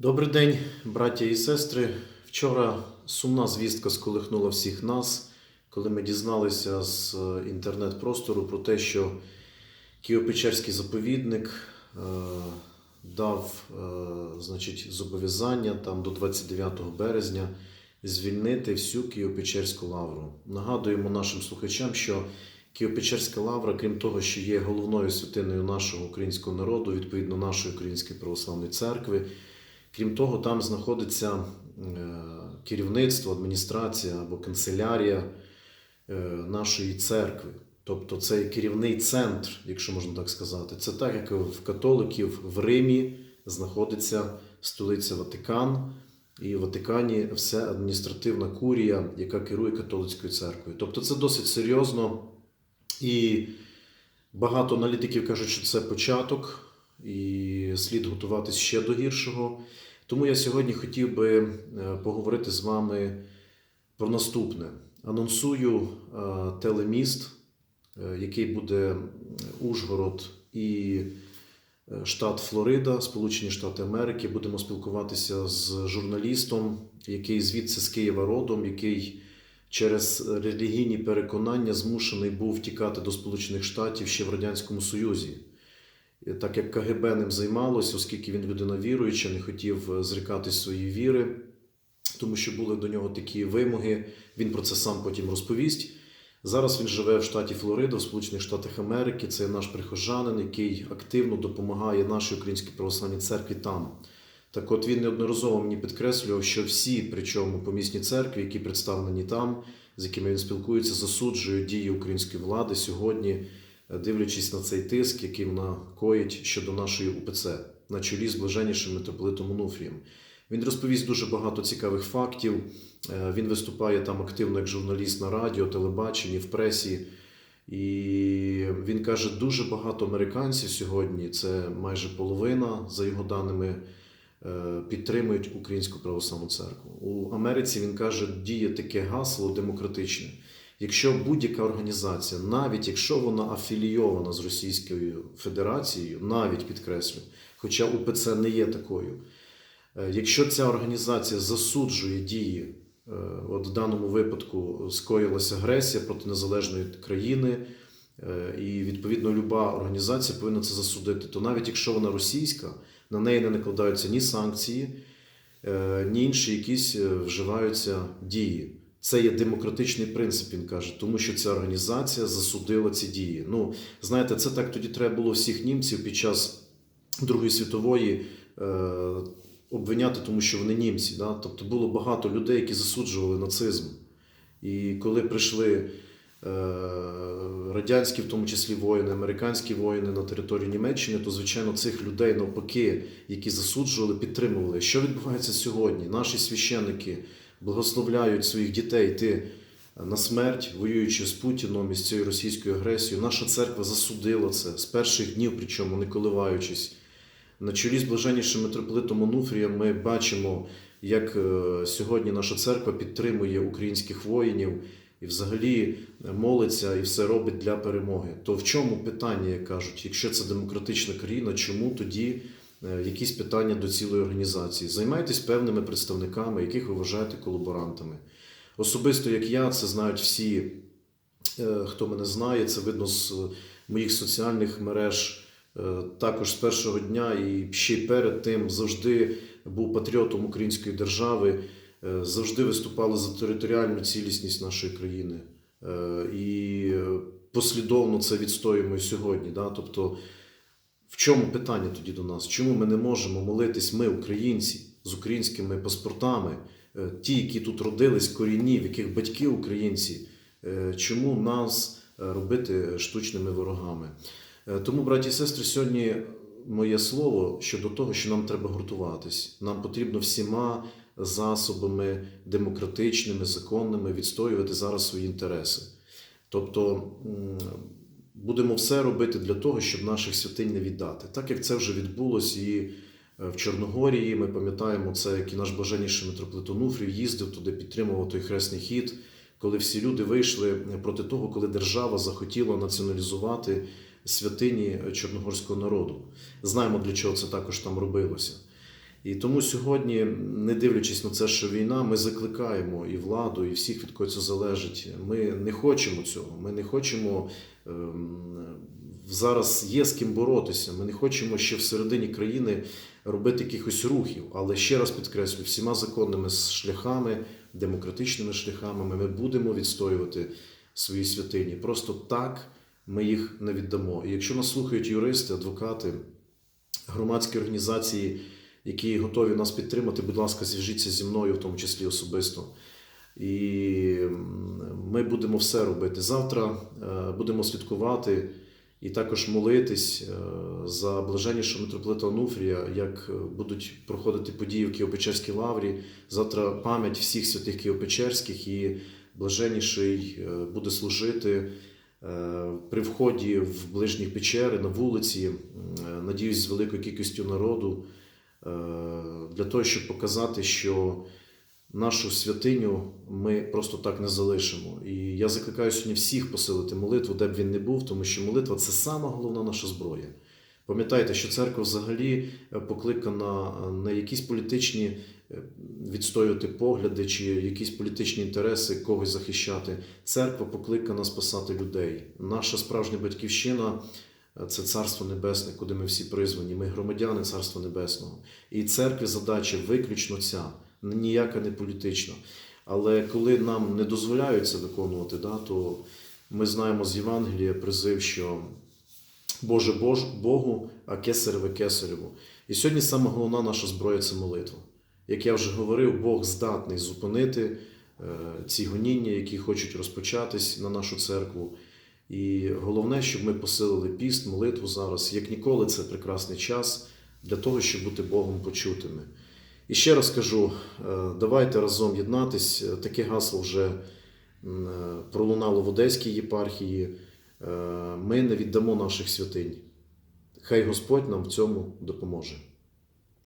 Добрий день, браття і сестри. Вчора сумна звістка сколихнула всіх нас, коли ми дізналися з е, інтернет-простору про те, що Києво-Печерський заповідник е, дав е, значить, зобов'язання там до 29 березня звільнити всю Києво-Печерську лавру. Нагадуємо нашим слухачам, що Києво-Печерська лавра, крім того, що є головною святиною нашого українського народу, відповідно нашої Української православної церкви. Крім того, там знаходиться е, керівництво, адміністрація або канцелярія е, нашої церкви. Тобто це керівний центр, якщо можна так сказати. Це так, як в католиків в Римі знаходиться столиця Ватикан, і в Ватикані все адміністративна курія, яка керує католицькою церквою. Тобто це досить серйозно. І багато аналітиків кажуть, що це початок, і слід готуватись ще до гіршого. Тому я сьогодні хотів би е, поговорити з вами про наступне. Анонсую е, телеміст, е, який буде Ужгород і штат Флорида, Сполучені Штати Америки. Будемо спілкуватися з журналістом, який звідси з Києва родом, який через релігійні переконання змушений був втікати до Сполучених Штатів ще в Радянському Союзі. Так як КГБ ним займалося, оскільки він людина віруюча, не хотів е, зрікатись своєї віри, тому що були до нього такі вимоги. Він про це сам потім розповість. Зараз він живе в штаті Флорида, в Сполучених Штатах Америки. Це наш прихожанин, який активно допомагає нашій українській православній церкві там. Так от він неодноразово мені підкреслював, що всі, причому помісні церкви, які представлені там, з якими він спілкується, засуджують дії української влади сьогодні, дивлячись на цей тиск, який вона коїть щодо нашої УПЦ на чолі з блаженнішим митрополитом Онуфрієм. Він розповість дуже багато цікавих фактів. Е, Він виступає там активно як журналіст на радіо, телебаченні, в пресі. І він каже, дуже багато американців сьогодні, це майже половина, за його даними, е, підтримують Українську православну церкву. У Америці він каже, діє таке гасло демократичне. Якщо будь-яка організація, навіть якщо вона афілійована з Російською Федерацією, навіть підкреслю, хоча УПЦ не є такою, е, якщо ця організація засуджує дії, е, от в даному випадку скоїлася агресія проти незалежної країни, е, і відповідно люба організація повинна це засудити, то навіть якщо вона російська, на неї не накладаються ні санкції, ні інші якісь вживаються дії. Це є демократичний принцип, він каже, тому що ця організація засудила ці дії. Ну, знаєте, це так тоді треба було всіх німців під час Другої світової е, обвиняти, тому що вони німці. Да? Тобто було багато людей, які засуджували нацизм. І коли прийшли е, радянські, в тому числі воїни, американські воїни на територію Німеччини, то звичайно цих людей навпаки, які засуджували, підтримували. Що відбувається сьогодні? Наші священники благословляють своїх дітей йти на смерть, воюючи з Путіном і з цією російською агресією. Наша церква засудила це з перших днів, причому не коливаючись. На чолі з блаженнішим митрополитом Онуфрієм ми бачимо, як е, сьогодні наша церква підтримує українських воїнів і взагалі молиться і все робить для перемоги. То в чому питання, як кажуть, якщо це демократична країна, чому тоді е, якісь питання до цілої організації? Займайтесь певними представниками, яких ви вважаєте колаборантами. Особисто як я, це знають всі, е, хто мене знає, це видно з моїх соціальних мереж. Е, Також з першого дня і ще й перед тим завжди був патріотом української держави, е, завжди виступали за територіальну цілісність нашої країни. Е, І послідовно це відстоюємо сьогодні. Да? Тобто, в чому питання тоді до нас? Чому ми не можемо молитись, ми, українці, з українськими паспортами, е, ті, які тут родились, корінні, в яких батьки українці, е, чому нас е, робити штучними ворогами? Тому, браті і сестри, сьогодні моє слово щодо того, що нам треба гуртуватись. Нам потрібно всіма засобами демократичними, законними відстоювати зараз свої інтереси. Тобто будемо все робити для того, щоб наших святинь не віддати. Так як це вже відбулось і е, в Чорногорії, ми пам'ятаємо це, як і наш блаженніший митрополит Онуфрій їздив туди, підтримував той хресний хід, коли всі люди вийшли проти того, коли держава захотіла націоналізувати святині чорногорського народу. Знаємо, для чого це також там робилося. І тому сьогодні, не дивлячись на це, що війна, ми закликаємо і владу, і всіх, від кого це залежить. Ми не хочемо цього. Ми не хочемо ем, зараз є з ким боротися. Ми не хочемо ще всередині країни робити якихось рухів. Але ще раз підкреслю, всіма законними шляхами, демократичними шляхами ми будемо відстоювати свої святині. Просто так ми їх не віддамо. І якщо нас слухають юристи, адвокати, громадські організації, які готові нас підтримати, будь ласка, зв'яжіться зі мною, в тому числі особисто. І ми будемо все робити. Завтра е, будемо слідкувати і також молитись е, за блаженнішого митрополита Онуфрія, як е, будуть проходити події в Києво-Печерській лаврі. Завтра пам'ять всіх святих Києво-Печерських і блаженніший буде служити при вході в ближні печери на вулиці, надіюсь, з великою кількістю народу, для того, щоб показати, що нашу святиню ми просто так не залишимо. І я закликаю сьогодні всіх посилити молитву, де б він не був, тому що молитва це сама головна наша зброя. Пам'ятайте, що церква взагалі е, покликана на якісь політичні е, відстоювати погляди чи якісь політичні інтереси когось захищати. Церква покликана спасати людей. Наша справжня батьківщина е, це Царство Небесне, куди ми всі призвані. Ми громадяни Царства Небесного. І церкві задача виключно ця, ніяка не політична. Але коли нам не дозволяють це виконувати, да, то ми знаємо з Євангелія призив, що Боже Бож, Богу, а кесареве кесареву. І сьогодні саме головна наша зброя це молитва. Як я вже говорив, Бог здатний зупинити е, ці гоніння, які хочуть розпочатись на нашу церкву. І головне, щоб ми посилили піст, молитву зараз. Як ніколи, це прекрасний час для того, щоб бути Богом почутими. І ще раз кажу: е, давайте разом єднатись. Е, Таке гасло вже е, пролунало в Одеській єпархії. Ми не віддамо наших святинь. Хай Господь нам в цьому допоможе.